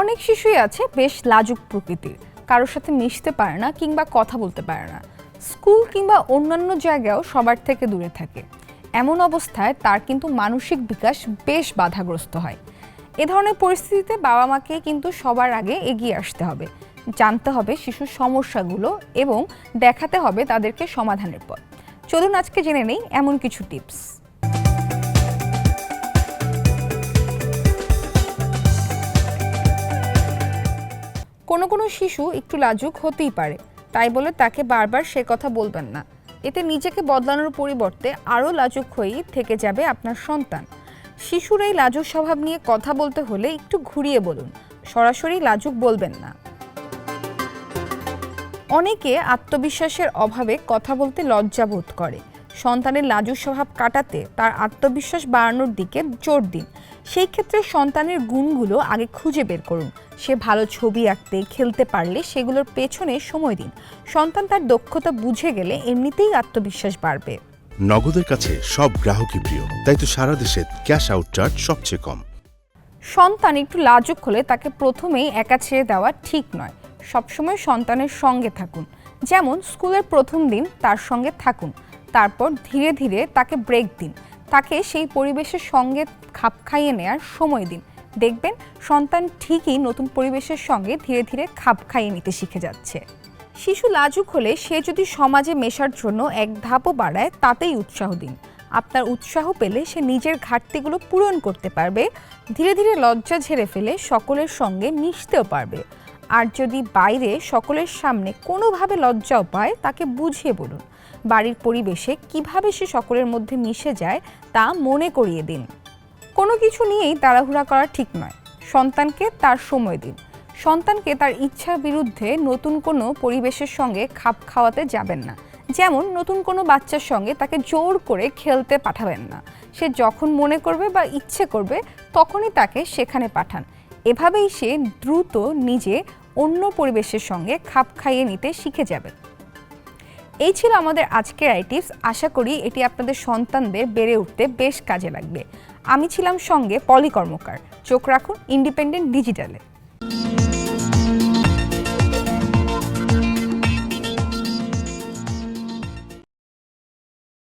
অনেক শিশুই আছে বেশ লাজুক প্রকৃতির। কারোর সাথে মিশতে পারে না কিংবা কথা বলতে পারে না। স্কুল কিংবা অন্যান্য জায়গায়ও সবার থেকে দূরে থাকে। এমন অবস্থায় তার কিন্তু মানসিক বিকাশ বেশ বাধাগ্রস্ত হয়। এ ধরনের পরিস্থিতিতে বাবা মাকে কিন্তু সবার আগে এগিয়ে আসতে হবে। জানতে হবে শিশুর সমস্যাগুলো এবং দেখাতে হবে তাদেরকে সমাধানের পথ। চলুন আজকে জেনে নেই এমন কিছু টিপস কোনো কোনো শিশু একটু লাজুক হতেই পারে। তাই বলে তাকে বারবার সে কথা বলবেন না। এতে নিজেকে বদলানোর পরিবর্তে আরও লাজুক হয়েই থেকে যাবে আপনার সন্তান। শিশুর এই লাজুক স্বভাব নিয়ে কথা বলতে হলে একটু ঘুরিয়ে বলুন। সরাসরি লাজুক বলবেন না। অনেকে আত্মবিশ্বাসের অভাবে কথা বলতে লজ্জা বোধ করে। সন্তানের লাজুক স্বভাব কাটাতে তার আত্মবিশ্বাস বাড়ানোর দিকে জোর দিন। সেই ক্ষেত্রে সন্তানের গুণগুলো আগে খুঁজে বের করুন। সে ভালো ছবি আঁকতে খেলতে পারলে সেগুলোর পেছনে সময় দিন। সন্তান তার দক্ষতা বুঝে গেলে এমনিতেই আত্মবিশ্বাস বাড়বে। নগদের কাছে সব গ্রাহকই প্রিয় তাই তো সারা দেশে ক্যাশ আউট চার্জ সবচেয়ে কম। সন্তান একটু লাজুক হলে তাকে প্রথমেই একা ছেড়ে দেওয়া ঠিক নয়। সবসময় সন্তানের সঙ্গে থাকুন। যেমন স্কুলের প্রথম দিন তার সঙ্গে থাকুন। তারপর ধীরে ধীরে তাকে ব্রেক দিন। তাকে সেই পরিবেশের সঙ্গে খাপ খাইয়ে নেয়ার সময় দিন। দেখবেন সন্তান ঠিকই নতুন পরিবেশের সঙ্গে ধীরে ধীরে খাপ খাইয়ে নিতে শিখে যাচ্ছে। শিশু লাজুক হলে সে যদি সমাজে মেশার জন্য এক ধাপও বাড়ায়, তাতেই উৎসাহ দিন। আপনার উৎসাহ পেলে সে নিজের ঘাটতিগুলো পূরণ করতে পারবে। ধীরে ধীরে লজ্জা ঝেড়ে ফেলে সকলের সঙ্গে মিশতেও পারবে। আর যদি বাইরে সকলের সামনে কোনোভাবে লজ্জাও পায়, তাকে বুঝিয়ে বলুন। বাড়ির পরিবেশে কীভাবে সে সকলের মধ্যে মিশে যায়, তা মনে করিয়ে দিন। কোনো কিছু নিয়েই তাড়াহুড়া করা ঠিক নয়। সন্তানকে তার সময় দিন। সন্তানকে তার ইচ্ছার বিরুদ্ধে নতুন কোনো পরিবেশের সঙ্গে খাপ খাওয়াতে যাবেন না। যেমন নতুন কোনো বাচ্চার সঙ্গে তাকে জোর করে খেলতে পাঠাবেন না। সে যখন মনে করবে বা ইচ্ছে করবে, তখনই তাকে সেখানে পাঠান। এভাবেই সে দ্রুত নিজে অন্য পরিবেশের সঙ্গে খাপ খাইয়ে নিতে শিখে যাবে এই ছিল আমাদের আজকের আইটিপস আশা করি এটি আপনাদের সন্তানদের বেড়ে উঠতে বেশ কাজে লাগবে। আমি ছিলাম সঙ্গে পলি কর্মকার। চোখ রাখুন, ইন্ডিপেন্ডেন্ট ডিজিটালে।